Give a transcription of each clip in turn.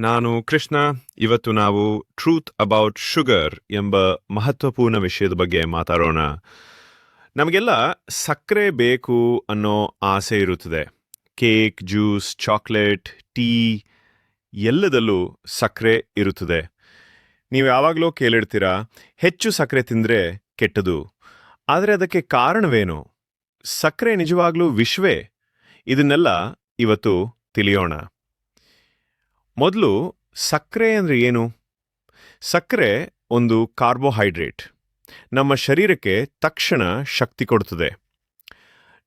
ನಾನು ಕೃಷ್ಣ, ಇವತ್ತು ನಾವು ಟ್ರೂತ್ ಅಬೌಟ್ ಶುಗರ್ ಎಂಬ ಮಹತ್ವಪೂರ್ಣ ವಿಷಯದ ಬಗ್ಗೆ ಮಾತಾಡೋಣ. ನಮಗೆಲ್ಲ ಸಕ್ಕರೆ ಬೇಕು ಅನ್ನೋ ಆಸೆ ಇರುತ್ತದೆ. ಕೇಕ್, ಜ್ಯೂಸ್, ಚಾಕ್ಲೇಟ್, ಟೀ ಎಲ್ಲದಲ್ಲೂ ಸಕ್ಕರೆ ಇರುತ್ತದೆ. ನೀವು ಯಾವಾಗಲೂ ಕೇಳಿರ್ತೀರಾ, ಹೆಚ್ಚು ಸಕ್ಕರೆ ತಿಂದರೆ ಕೆಟ್ಟದು. ಆದರೆ ಅದಕ್ಕೆ ಕಾರಣವೇನು? ಸಕ್ಕರೆ ನಿಜವಾಗ್ಲೂ ವಿಶ್ವೇ? ಇದನ್ನೆಲ್ಲ ಇವತ್ತು ತಿಳಿಯೋಣ. ಮೊದಲು ಸಕ್ಕರೆ ಅಂದರೆ ಏನು? ಸಕ್ಕರೆ ಒಂದು ಕಾರ್ಬೋಹೈಡ್ರೇಟ್. ನಮ್ಮ ಶರೀರಕ್ಕೆ ತಕ್ಷಣ ಶಕ್ತಿ ಕೊಡುತ್ತದೆ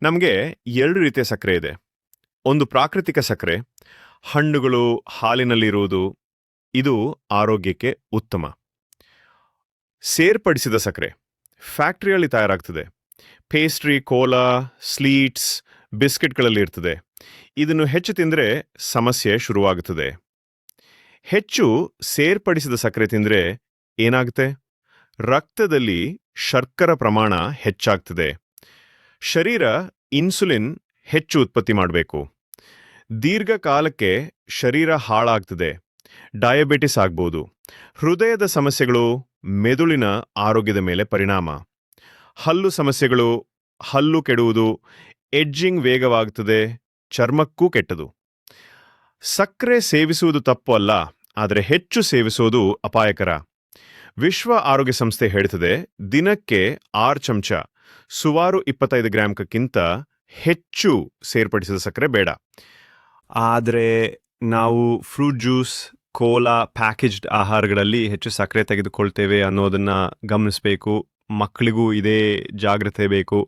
ನಮಗೆ ಎರಡು ರೀತಿಯ ಸಕ್ಕರೆ ಇದೆ. ಒಂದು ಪ್ರಾಕೃತಿಕ ಸಕ್ಕರೆ, ಹಣ್ಣುಗಳು ಹಾಲಿನಲ್ಲಿರುವುದು, ಇದು ಆರೋಗ್ಯಕ್ಕೆ ಉತ್ತಮ. ಸೇರ್ಪಡಿಸಿದ ಸಕ್ಕರೆ, ಫ್ಯಾಕ್ಟ್ರಿಯಲ್ಲಿ ತಯಾರಾಗ್ತದೆ. ಪೇಸ್ಟ್ರಿ, ಕೋಲಾ ಸ್ಲೀಟ್ಸ್ ಬಿಸ್ಕೆಟ್ಗಳಲ್ಲಿ ಇರ್ತದೆ ಇದನ್ನು ಹೆಚ್ಚು ತಿಂದರೆ ಸಮಸ್ಯೆ ಶುರುವಾಗುತ್ತದೆ ಹೆಚ್ಚು ಸೇರ್ಪಡಿಸಿದ ಸಕ್ಕರೆ ತಿಂದರೆ ಏನಾಗುತ್ತೆ? ರಕ್ತದಲ್ಲಿ ಶರ್ಕರ ಪ್ರಮಾಣ ಹೆಚ್ಚಾಗ್ತದೆ. ಶರೀರ ಇನ್ಸುಲಿನ್ ಹೆಚ್ಚು ಉತ್ಪತ್ತಿ ಮಾಡಬೇಕು. ದೀರ್ಘಕಾಲಕ್ಕೆ ಶರೀರ ಹಾಳಾಗ್ತದೆ. ಡಯಾಬಿಟಿಸ್ ಆಗ್ಬೋದು. ಹೃದಯದ ಸಮಸ್ಯೆಗಳು ಮೆದುಳಿನ ಆರೋಗ್ಯದ ಮೇಲೆ ಪರಿಣಾಮ. ಹಲ್ಲು ಸಮಸ್ಯೆಗಳು, ಹಲ್ಲು ಕೆಡುವುದು, ಎಡ್ಜಿಂಗ್ ವೇಗವಾಗುತ್ತದೆ ಚರ್ಮಕ್ಕೂ ಕೆಟ್ಟದು. ಸಕ್ಕರೆ ಸೇವಿಸುವುದು ತಪ್ಪು ಅಲ್ಲ. ಆದರೆ ಹೆಚ್ಚು ಸೇವಿಸುವುದು ಅಪಾಯಕರ. ವಿಶ್ವ ಆರೋಗ್ಯ ಸಂಸ್ಥೆ ಹೇಳ್ತದೆ, ದಿನಕ್ಕೆ ಆರು ಚಮಚ ಸುಮಾರು ಇಪ್ಪತ್ತೈದು ಗ್ರಾಮ್ಕ್ಕಿಂತ ಹೆಚ್ಚು ಸೇರ್ಪಡಿಸಿದ ಸಕ್ಕರೆ ಬೇಡ. ಆದರೆ ನಾವು ಫ್ರೂಟ್ ಜ್ಯೂಸ್, ಕೋಲಾ ಪ್ಯಾಕೇಜ್ಡ್ ಆಹಾರಗಳಲ್ಲಿ ಹೆಚ್ಚು ಸಕ್ಕರೆ ತೆಗೆದುಕೊಳ್ತೇವೆ ಅನ್ನೋದನ್ನು ಗಮನಿಸಬೇಕು. ಮಕ್ಕಳಿಗೂ ಇದೇ ಜಾಗ್ರತೆ ಬೇಕು.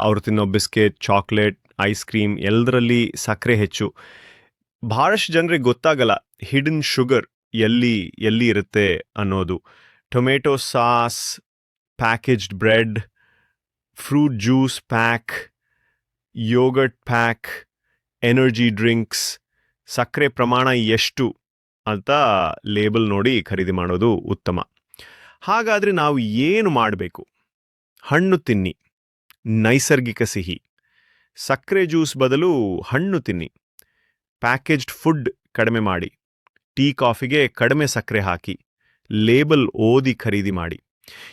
ಅವರು ತಿನ್ನೋ ಬಿಸ್ಕೆಟ್, ಚಾಕ್ಲೇಟ್, ಐಸ್ ಕ್ರೀಮ್, ಎಲ್ಲದರಲ್ಲಿ ಸಕ್ಕರೆ ಹೆಚ್ಚು. ಬಹಳಷ್ಟು ಜನರಿಗೆ ಗೊತ್ತಾಗಲ್ಲ ಹಿಡನ್ ಶುಗರ್ ಎಲ್ಲಿ ಎಲ್ಲಿ ಇರುತ್ತೆ ಅನ್ನೋದು. Tomato sauce, packaged bread, fruit juice pack yogurt pack, energy drinks, ಸಕ್ಕರೆ ಪ್ರಮಾಣ ಎಷ್ಟು ಅಂತ ಲೇಬಲ್ ನೋಡಿ ಖರೀದಿ ಮಾಡೋದು ಉತ್ತಮ. ಹಾಗಾದರೆ ನಾವು ಏನು ಮಾಡಬೇಕು? ಹಣ್ಣು ತಿನ್ನಿ, ನೈಸರ್ಗಿಕ ಸಿಹಿ, ಸಕ್ಕರೆ ಜ್ಯೂಸ್ ಬದಲು ಹಣ್ಣು ತಿನ್ನಿ. ಪ್ಯಾಕೇಜ್ಡ್ ಫುಡ್ ಕಡಿಮೆ ಮಾಡಿ. ಟೀ, ಕಾಫಿಗೆ ಕಡಿಮೆ ಸಕ್ಕರೆ ಹಾಕಿ. ಲೇಬಲ್ ಓದಿ ಖರೀದಿ ಮಾಡಿ.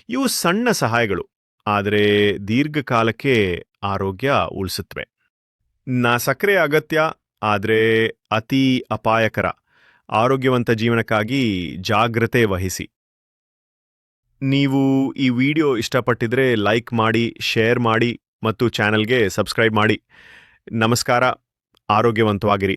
ಇವು ಸಣ್ಣ ಸಹಾಯಗಳು, ಆದರೆ ದೀರ್ಘಕಾಲಕ್ಕೆ ಆರೋಗ್ಯ ಉಳಿಸುತ್ತವೆ. ನಾ ಸಕ್ಕರೆ ಅಗತ್ಯ, ಆದರೆ ಅತಿ ಅಪಾಯಕರ. ಆರೋಗ್ಯವಂತ ಜೀವನಕ್ಕಾಗಿ ಜಾಗ್ರತೆ ವಹಿಸಿ. ನೀವು ಈ ವಿಡಿಯೋ ಇಷ್ಟಪಟ್ಟಿದ್ರೆ ಲೈಕ್ ಮಾಡಿ, ಶೇರ್ ಮಾಡಿ ಮತ್ತು ಚಾನೆಲ್ಗೆ ಸಬ್ಸ್ಕ್ರೈಬ್ ಮಾಡಿ. ನಮಸ್ಕಾರ, ಆರೋಗ್ಯವಂತವಾಗಿರಿ.